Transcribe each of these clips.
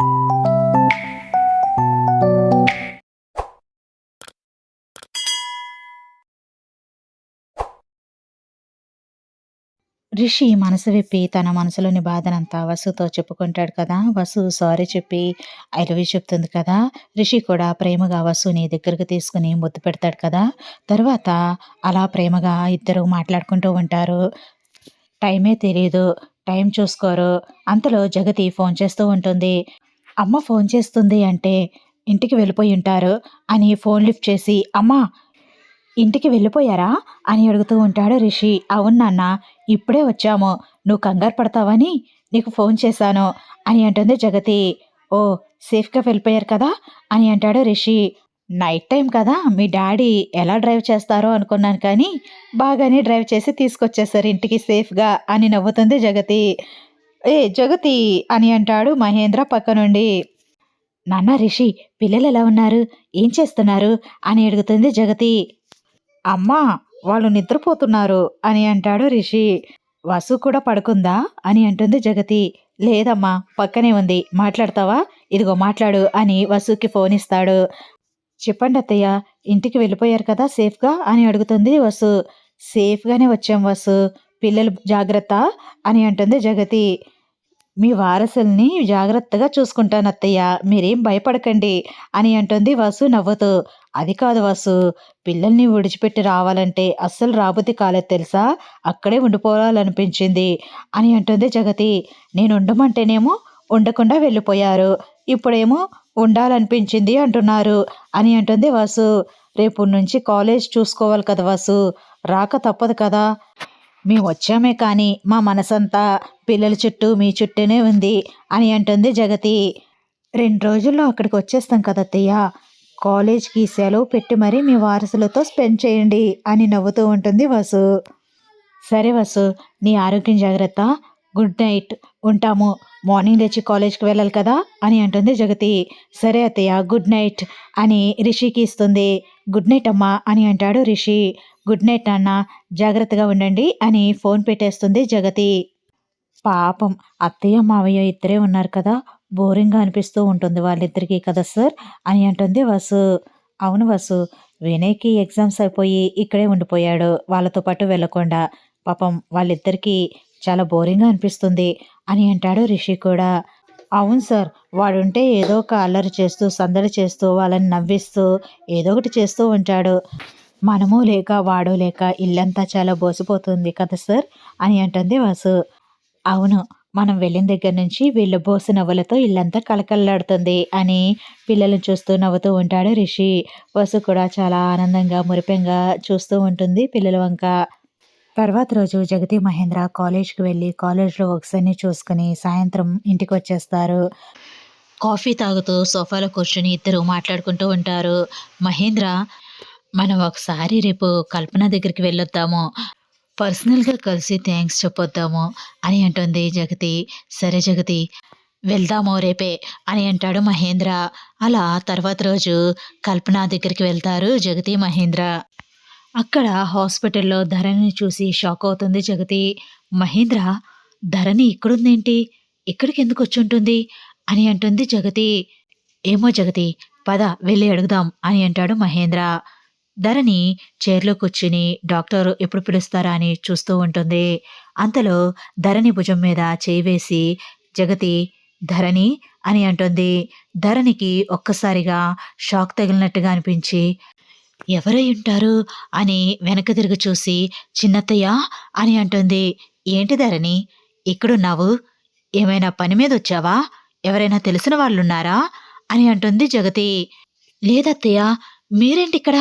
రిషి మనసు విప్పి తన మనసులోని బాధనంతా వసుతో చెప్పుకుంటాడు కదా. వసు సారీ చెప్పి ఐ లవ్ యూ చెప్తుంది కదా. రిషి కూడా ప్రేమగా వసుని దగ్గరకు తీసుకుని ముద్దు పెడతాడు కదా. తర్వాత అలా ప్రేమగా ఇద్దరు మాట్లాడుకుంటూ ఉంటారు. టైమే తెలియదు టైం చూసుకోరు. అంతలో జగతి ఫోన్ చేస్తూ ఉంటుంది. అమ్మ ఫోన్ చేస్తుంది అంటే ఇంటికి వెళ్ళిపోయి ఉంటారు అని ఫోన్ లిఫ్ట్ చేసి అమ్మా ఇంటికి వెళ్ళిపోయారా? అని అడుగుతూ ఉంటాడు రిషి. అవును నాన్న ఇప్పుడే వచ్చాము. నువ్వు కంగారు పడతావని నీకు ఫోన్ చేశాను అని అంటుంది జగతి. ఓ సేఫ్గా వెళ్ళిపోయారు కదా? అని అంటాడు రిషి. నైట్ టైం కదా మీ డాడీ ఎలా డ్రైవ్ చేస్తారో అనుకున్నాను కానీ బాగానే డ్రైవ్ చేసి తీసుకొచ్చేసారు ఇంటికి సేఫ్గా అని నవ్వుతుంది జగతి. ఏ జగతి అని అంటాడు మహేంద్ర పక్క నుండి నాన్న రిషి పిల్లలు ఎలా ఉన్నారు? ఏం చేస్తున్నారు? అని అడుగుతుంది జగతి. అమ్మా వాళ్ళు నిద్రపోతున్నారు అని అంటాడు రిషి. వసు కూడా పడుకుందా? అని అంటుంది జగతి. లేదమ్మా పక్కనే ఉంది. మాట్లాడతావా? ఇదిగో మాట్లాడు అని వసుకి ఫోన్ ఇస్తాడు. చెప్పండి అత్తయ్య ఇంటికి వెళ్ళిపోయారు కదా సేఫ్గా? అని అడుగుతుంది వసు. సేఫ్గానే వచ్చాం వసు. పిల్లలు జాగ్రత్త అని అంటుంది జగతి. మీ వారసుల్ని జాగ్రత్తగా చూసుకుంటాను అత్తయ్య. మీరేం భయపడకండి అని అంటుంది వాసు నవ్వుతూ. అది కాదు వాసు పిల్లల్ని విడిచిపెట్టి రావాలంటే అస్సలు రాబుద్ది కాలేదు తెలుసా? అక్కడే ఉండిపోవాలనిపించింది అని అంటుంది జగతి. నేను ఉండమంటేనేమో ఉండకుండా వెళ్ళిపోయారు. ఇప్పుడేమో ఉండాలనిపించింది అంటున్నారు అని అంటుంది వాసు. రేపు నుంచి కాలేజ్ చూసుకోవాలి కదా వాసు. రాక తప్పదు కదా. మేము వచ్చామే కానీ మా మనసంతా పిల్లల చుట్టూ మీ చుట్టూనే ఉంది అని అంటుంది జగతి. రెండు రోజుల్లో అక్కడికి వచ్చేస్తాం కదా అత్తయ్య. కాలేజ్కి సెలవు పెట్టి మరీ మీ వారసులతో స్పెండ్ చేయండి అని నవ్వుతూ ఉంటుంది వసు. సరే వసు నీ ఆరోగ్యం జాగ్రత్త. Good night. ఉంటాము. మార్నింగ్ లేచి కాలేజ్కి వెళ్ళాలి కదా అని అంటుంది జగతి. సరే అత్తయ్య గుడ్ నైట్ అని రిషికి ఇస్తుంది. గుడ్ నైట్ అమ్మా అని అంటాడు రిషి. గుడ్ నైట్ నాన్న జాగ్రత్తగా ఉండండి అని ఫోన్ పెట్టేస్తుంది జగతి. పాపం అత్తయ్య మావయ్య ఇద్దరే ఉన్నారు కదా బోరింగ్గా అనిపిస్తూ ఉంటుంది వాళ్ళిద్దరికీ కదా సార్ అని అంటుంది వసు. అవును వసు వినయ్కి ఎగ్జామ్స్ అయిపోయి ఇక్కడే ఉండిపోయాడు వాళ్ళతో పాటు వెళ్ళకుండా. పాపం వాళ్ళిద్దరికీ చాలా బోరింగ్గా అనిపిస్తుంది అని అంటాడు రిషి కూడా. అవును సార్ వాడుంటే ఏదో ఒక అల్లరి చేస్తూ సందడి చేస్తూ వాళ్ళని నవ్విస్తూ ఏదో ఒకటి చేస్తూ ఉంటాడు. మనము లేక వాడు లేక ఇల్లంతా చాలా బోసిపోతుంది కదా సార్? అని అంటుంది వాసు. అవును మనం వెళ్ళిన దగ్గర నుంచి వీళ్ళు బోసు నవ్వులతో ఇల్లంతా కలకల్లాడుతుంది అని పిల్లలను చూస్తూ నవ్వుతూ ఉంటాడు రిషి. వసు కూడా చాలా ఆనందంగా మురిపెంగా చూస్తూ ఉంటుంది పిల్లల వంక. తర్వాత రోజు జగతి మహేంద్ర కాలేజ్కి వెళ్ళి కాలేజ్లో వర్క్స్ అన్ని చూసుకుని సాయంత్రం ఇంటికి వచ్చేస్తారు. కాఫీ తాగుతూ సోఫాలో కూర్చొని ఇద్దరు మాట్లాడుకుంటూ ఉంటారు. మహేంద్ర మనం ఒకసారి రేపు కల్పన దగ్గరికి వెళ్ళొద్దాము. పర్సనల్గా కలిసి థ్యాంక్స్ చెప్పొద్దాము. అని అంటుంది జగతి. సరే జగతి వెళ్దాము రేపే అని అంటాడు మహేంద్ర. అలా తర్వాత రోజు కల్పన దగ్గరికి వెళ్తారు జగతి మహేంద్ర. అక్కడ హాస్పిటల్లో ధరణిని చూసి షాక్ అవుతుంది జగతి. మహేంద్ర ధరణి ఇక్కడుందేంటి? ఇక్కడికి ఎందుకు వచ్చి ఉంటుంది? అని అంటుంది జగతి. ఏమో జగతి పద వెళ్ళి అడుగుదాం అని అంటాడు మహేంద్ర. ధరణి చైర్లో కూర్చుని డాక్టర్ ఎప్పుడు పిలుస్తారా అని చూస్తూ ఉంటుంది. అంతలో ధరణి భుజం మీద చేయి వేసి జగతి ధరణి అని అంటుంది. ధరణికి ఒక్కసారిగా షాక్ తగిలినట్టుగా అనిపించి ఎవరై ఉంటారు అని వెనక తిరిగి చూసి చిన్నత్తయ్య అని అంటుంది. ఏంటి ధరణి ఇక్కడున్నావు? ఏమైనా పని మీద వచ్చావా? ఎవరైనా తెలిసిన వాళ్ళున్నారా? అని అంటుంది జగతి. లేదత్తయ్య మీరేంటిక్కడ?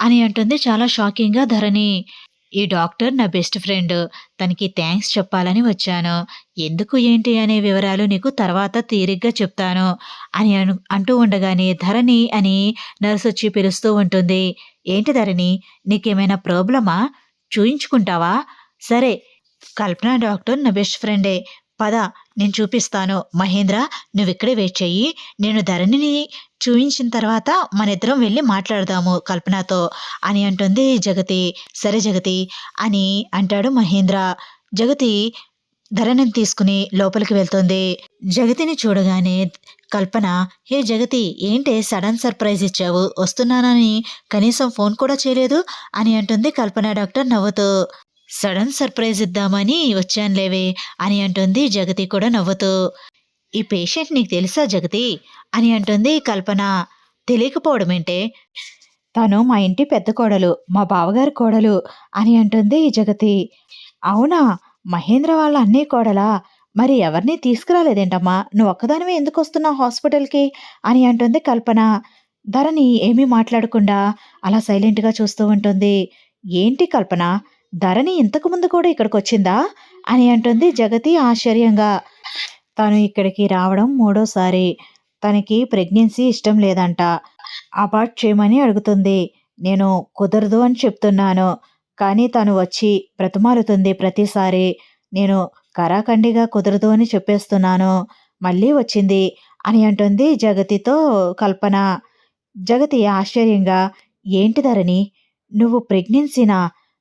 అని అంటుంది చాలా షాకింగ్గా ధరణి. ఈ డాక్టర్ నా బెస్ట్ ఫ్రెండ్. తనకి థ్యాంక్స్ చెప్పాలని వచ్చాను. ఎందుకు ఏంటి అనే వివరాలు నీకు తర్వాత తీరిగ్గా చెప్తాను అని అను అంటూ ఉండగానే ధరణి అని నర్సు వచ్చి పిలుస్తూ ఉంటుంది. ఏంటి ధరణి? నీకేమైనా ప్రాబ్లమా? చూయించుకుంటావా? సరే కల్పన డాక్టర్ నా బెస్ట్ ఫ్రెండే. పద నేను చూపిస్తాను. మహేంద్ర నువ్వు ఇక్కడే వెయిట్ చెయ్యి. నేను ధరణిని చూపించిన తర్వాత మన ఇద్దరం వెళ్ళి మాట్లాడదాము కల్పనతో. అని అంటుంది జగతి. సరే జగతి అని అంటాడు మహేంద్ర. జగతి ధరణిని తీసుకుని లోపలికి వెళ్తుంది. జగతిని చూడగానే కల్పన హే జగతి ఏంటి సడన్ సర్ప్రైజ్ ఇచ్చావు? వస్తున్నానని కనీసం ఫోన్ కూడా చేయలేదు? అని అంటుంది కల్పన డాక్టర్ నవ్వుతూ. సడన్ సర్ప్రైజ్ ఇద్దామని వచ్చానులేవే అని అంటుంది జగతి కూడా నవ్వుతూ. ఈ పేషెంట్ నీకు తెలుసా జగతి? అని అంటుంది కల్పన. తెలియకపోవడమేంటే తను మా ఇంటి పెద్ద కోడలు మా బావగారి కోడలు అని అంటుంది ఈ జగతి. అవునా? మహేంద్ర వాళ్ళ అన్నీ కోడలా? మరి ఎవరిని తీసుకురాలేదేంటమ్మా? నువ్వు ఒక్కదానివే ఎందుకు వస్తున్నావు హాస్పిటల్కి? అని అంటుంది కల్పన. ధరణి ఏమీ మాట్లాడకుండా అలా సైలెంట్గా చూస్తూ ఉంటుంది. ఏంటి కల్పన? ధరణి ఇంతకు ముందు కూడా ఇక్కడికి వచ్చిందా అని అంటుంది జగతి ఆశ్చర్యంగా. తను ఇక్కడికి రావడం మూడోసారి. తనకి ప్రెగ్నెన్సీ ఇష్టం లేదంట. అబార్ట్ చేయమని అడుగుతుంది. నేను కుదరదు అని చెప్తున్నాను. కానీ తను వచ్చి బ్రతిమాలుతుంది ప్రతిసారి. నేను కరాఖండిగా కుదరదు అని చెప్పేస్తున్నాను. మళ్ళీ వచ్చింది అని అంటుంది జగతితో కల్పన. జగతి ఆశ్చర్యంగా ఏంటి ధరణి? నువ్వు ప్రెగ్నెన్సీనా?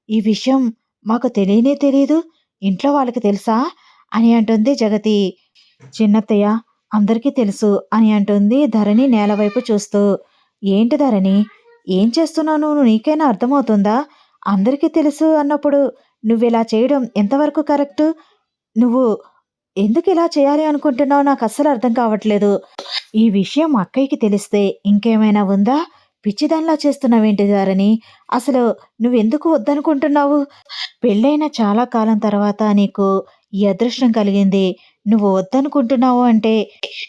ఈ విషయం మాకు తెలియనే తెలియదు ఇంట్లో వాళ్ళకి తెలుసా? అని అంటుంది జగతి. చిన్నత్తయ్య అందరికీ తెలుసు అని అంటుంది ధరణి నేలవైపు చూస్తూ. ఏంటి ధరణి? ఏం చేస్తున్నావు నువ్వు? నీకైనా అర్థమవుతుందా? అందరికీ తెలుసు అన్నప్పుడు నువ్వు ఇలా చేయడం ఎంతవరకు కరెక్ట్? నువ్వు ఎందుకు ఇలా చేయాలి అనుకుంటున్నావు? నాకు అస్సలు అర్థం కావట్లేదు. ఈ విషయం అక్కయ్యకి తెలిస్తే ఇంకేమైనా ఉందా? పిచ్చిదానిలా చేస్తున్నావేంటి ధరణి? అసలు నువ్వెందుకు వద్దనుకుంటున్నావు? పెళ్ళైన చాలా కాలం తర్వాత నీకు ఈ అదృష్టం కలిగింది. నువ్వు వద్దనుకుంటున్నావు అంటే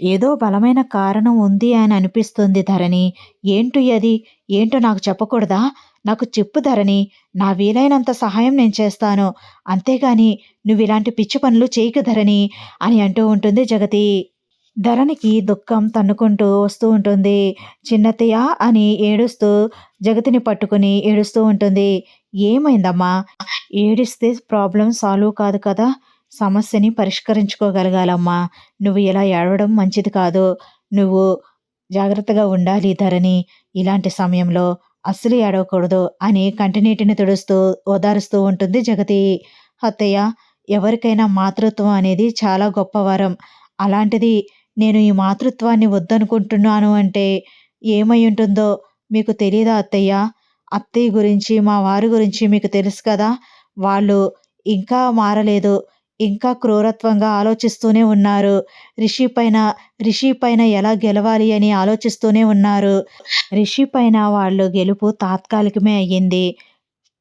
ఏదో బలమైన కారణం ఉంది అని అనిపిస్తుంది ధరణి. ఏంటో అది? ఏంటో నాకు చెప్పకూడదా? నాకు చెప్పు ధరణి. నా వీలైనంత సహాయం నేను చేస్తాను. అంతేగాని నువ్వు ఇలాంటి పిచ్చి పనులు చేయకు ధరణి అని అంటూ ఉంటుంది జగతి. ధరణికి దుఃఖం తన్నుకుంటూ వస్తూ ఉంటుంది. చిన్నత్తయ్య అని ఏడుస్తూ జగతిని పట్టుకుని ఏడుస్తూ ఉంటుంది. ఏమైందమ్మా? ఏడిస్తే ప్రాబ్లం సాల్వ్ కాదు కదా? సమస్యని పరిష్కరించుకోగలగాలమ్మా. నువ్వు ఇలా ఏడవడం మంచిది కాదు. నువ్వు జాగ్రత్తగా ఉండాలి ధరణి. ఇలాంటి సమయంలో అస్సలు ఏడవకూడదు అని కంటినీటిని తుడుస్తూ ఓదారుస్తూ ఉంటుంది జగతి. అత్తయ్య ఎవరికైనా మాతృత్వం అనేది చాలా గొప్ప వరం. అలాంటిది నేను ఈ మాతృత్వాన్ని వద్దనుకుంటున్నాను అంటే ఏమై ఉంటుందో మీకు తెలియదా అత్తయ్య? అత్తయ్య గురించి మా వారి గురించి మీకు తెలుసు కదా? వాళ్ళు ఇంకా మారలేదు ఇంకా క్రూరత్వంగా ఆలోచిస్తూనే ఉన్నారు. రిషి పైన రిషి పైన ఎలా గెలవాలి అని ఆలోచిస్తూనే ఉన్నారు. రిషి పైన వాళ్ళు గెలుపు తాత్కాలికమే అయ్యింది.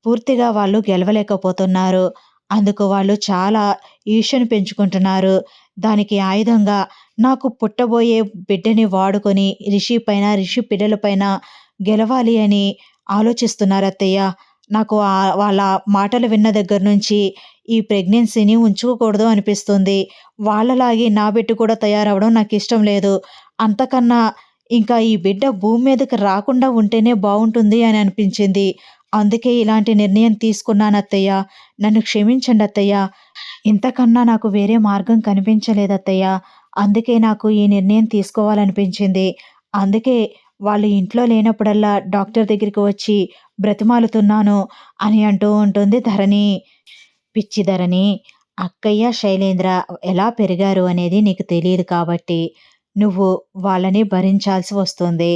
పూర్తిగా వాళ్ళు గెలవలేకపోతున్నారు. అందుకు వాళ్ళు చాలా ఈర్ష్యను పెంచుకుంటున్నారు. దానికి ఆయుధంగా నాకు పుట్టబోయే బిడ్డని వాడుకొని రిషి పైన రిషి పిల్లలపైన గెలవాలి అని ఆలోచిస్తున్నారు అత్తయ్య. నాకు వాళ్ళ మాటలు విన్న దగ్గర నుంచి ఈ ప్రెగ్నెన్సీని ఉంచుకోకూడదు అనిపిస్తుంది. వాళ్ళలాగే నా బిడ్డ కూడా తయారవడం నాకు ఇష్టం లేదు. అంతకన్నా ఇంకా ఈ బిడ్డ భూమి మీదకి రాకుండా ఉంటేనే బాగుంటుంది అని అనిపించింది. అందుకే ఇలాంటి నిర్ణయం తీసుకున్నాను అత్తయ్య. నన్ను క్షమించండి అత్తయ్య. ఇంతకన్నా నాకు వేరే మార్గం కనిపించలేదు అత్తయ్య. అందుకే నాకు ఈ నిర్ణయం తీసుకోవాలనిపించింది. అందుకే వాళ్ళు ఇంట్లో లేనప్పుడల్లా డాక్టర్ దగ్గరికి వచ్చి బ్రతిమాలుతున్నాను అని అంటూ ఉంటుంది ధరణి. పిచ్చి ధరణి అక్కయ్య శైలేంద్ర ఎలా పెరిగారు అనేది నీకు తెలియదు కాబట్టి నువ్వు వాళ్ళని భరించాల్సి వస్తుంది.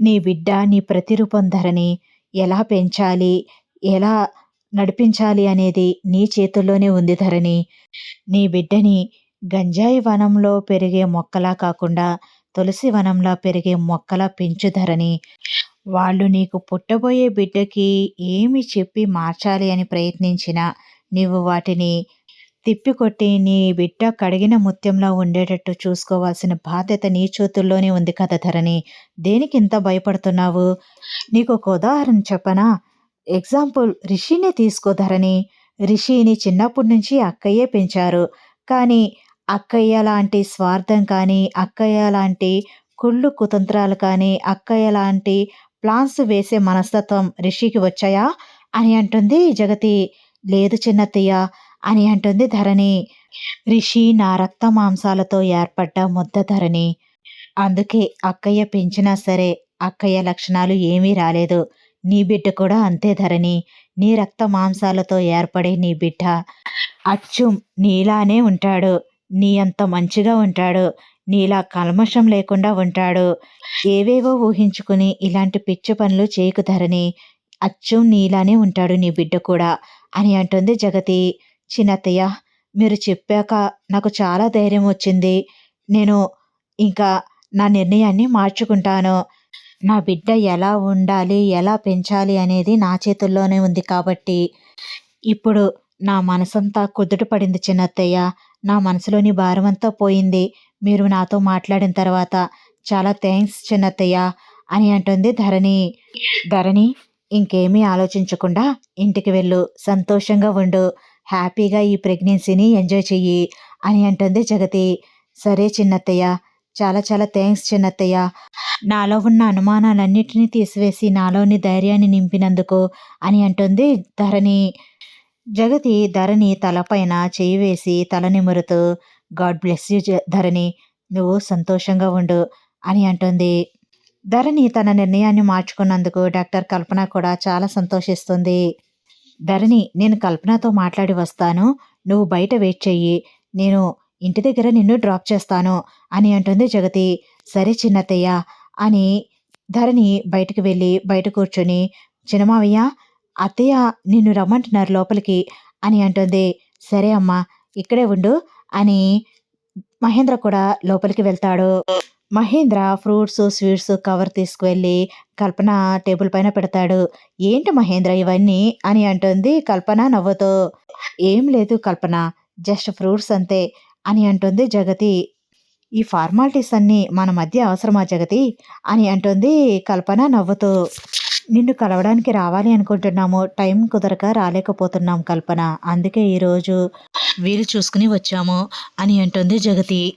నీ బిడ్డ నీ ప్రతిరూపం ధరని ఎలా పెంచాలి? ఎలా నడిపించాలి అనేది నీ చేతుల్లోనే ఉంది ధరణి. నీ బిడ్డని గంజాయి వనంలో పెరిగే మొక్కలా కాకుండా తులసి వనంలా పెరిగే మొక్కలా పెంచు ధరణి. వాళ్ళు నీకు పుట్టబోయే బిడ్డకి ఏమి చెప్పి మార్చాలి అని ప్రయత్నించినా నీవు వాటిని తిప్పికొట్టి నీ బిడ్డ కడిగిన ముత్యంలో ఉండేటట్టు చూసుకోవాల్సిన బాధ్యత నీ చేతుల్లోనే ఉంది కదా ధరణి. దేనికి ఇంత భయపడుతున్నావు? నీకు ఒక ఉదాహరణ చెప్పనా? ఎగ్జాంపుల్ రిషినే తీసుకో ధరణి. రిషిని చిన్నప్పటి నుంచి అక్కయ్యే పెంచారు. కానీ అక్కయ్య లాంటి స్వార్థం కానీ అక్కయ్య లాంటి కుళ్ళు కుతంత్రాలు కానీ అక్కయ్య లాంటి ప్లాన్స్ వేసే మనస్తత్వం రిషికి వచ్చాయా? అని అంటుంది జగతి. లేదు చిన్నత్తయ్య అని అంటుంది ధరణి. రిషి నా రక్త మాంసాలతో ఏర్పడ్డ ముద్ద ధరణి. అందుకే అక్కయ్య పెంచినా సరే అక్కయ్య లక్షణాలు ఏమీ రాలేదు. నీ బిడ్డ కూడా అంతే ధరణి. నీ రక్త మాంసాలతో ఏర్పడే నీ బిడ్డ అచ్చుం నీలానే ఉంటాడు. నీ అంత మంచిగా ఉంటాడు. నీలా కల్మషం లేకుండా ఉంటాడు. ఏవేవో ఊహించుకుని ఇలాంటి పిచ్చి పనులు చేయకు ధరణి. అచ్చం నీలానే ఉంటాడు నీ బిడ్డ కూడా అని అంటుంది జగతి. చిన్నత్తయ్య మీరు చెప్పాక నాకు చాలా ధైర్యం వచ్చింది. నేను ఇంకా నా నిర్ణయాన్ని మార్చుకుంటాను. నా బిడ్డ ఎలా ఉండాలి ఎలా పెంచాలి అనేది నా చేతుల్లోనే ఉంది కాబట్టి. ఇప్పుడు నా మనసంతా కుదుట పడింది చిన్నత్తయ్య. నా మనసులోని భారమంతా పోయింది. మీరు నాతో మాట్లాడిన తర్వాత చాలా థ్యాంక్స్ చిన్నత్తయ్య అని అంటుంది ధరణి. ధరణి ఇంకేమీ ఆలోచించకుండా ఇంటికి వెళ్ళు. సంతోషంగా ఉండు. హ్యాపీగా ఈ ప్రెగ్నెన్సీని ఎంజాయ్ చెయ్యి అని అంటుంది జగతి. సరే చిన్నత్తయ్య చాలా చాలా థ్యాంక్స్ చిన్నత్తయ్య. నాలో ఉన్న అనుమానాలన్నిటినీ తీసివేసి నాలోని ధైర్యాన్ని నింపినందుకు అని అంటుంది ధరణి. జగతి ధరణి తలపైన చేయి వేసి తల నిమురుతూ గాడ్ బ్లెస్ యూ ధరణి నువ్వు సంతోషంగా ఉండు అని అంటుంది. ధరణి తన నిర్ణయాన్ని మార్చుకున్నందుకు డాక్టర్ కల్పన కూడా చాలా సంతోషిస్తుంది. ధరణి నేను కల్పనతో మాట్లాడి వస్తాను. నువ్వు బయట వెయిట్ చెయ్యి. నేను ఇంటి దగ్గర నిన్ను డ్రాప్ చేస్తాను అని అంటుంది జగతి. సరే చిన్నతయ్య అని ధరణి బయటకు వెళ్ళి బయట కూర్చొని చిన్నమావయ్య అత్తయ్య నిన్ను రమ్మంటున్నారు లోపలికి అని అంటుంది. సరే అమ్మా ఇక్కడే ఉండు అని మహేంద్ర కూడా లోపలికి వెళ్తాడు. మహేంద్ర ఫ్రూట్స్ స్వీట్స్ కవర్ తీసుకువెళ్ళి కల్పన టేబుల్ పైన పెడతాడు. ఏంటి మహేంద్ర ఇవన్నీ? అని అంటుంది కల్పన నవ్వుతో. ఏం లేదు కల్పన జస్ట్ ఫ్రూట్స్ అంతే అని అంటుంది జగతి. ఈ ఫార్మాలిటీస్ అన్నీ మన మధ్య అవసరమా జగతి? అని అంటుంది కల్పన నవ్వుతూ. నిన్ను కలవడానికి రావాలి అనుకుంటున్నాము టైం కుదరక రాలేకపోతున్నాం కల్పన అందుకే ఈరోజు వీలు చూసుకుని వచ్చాము అని అంటుంది జగతి.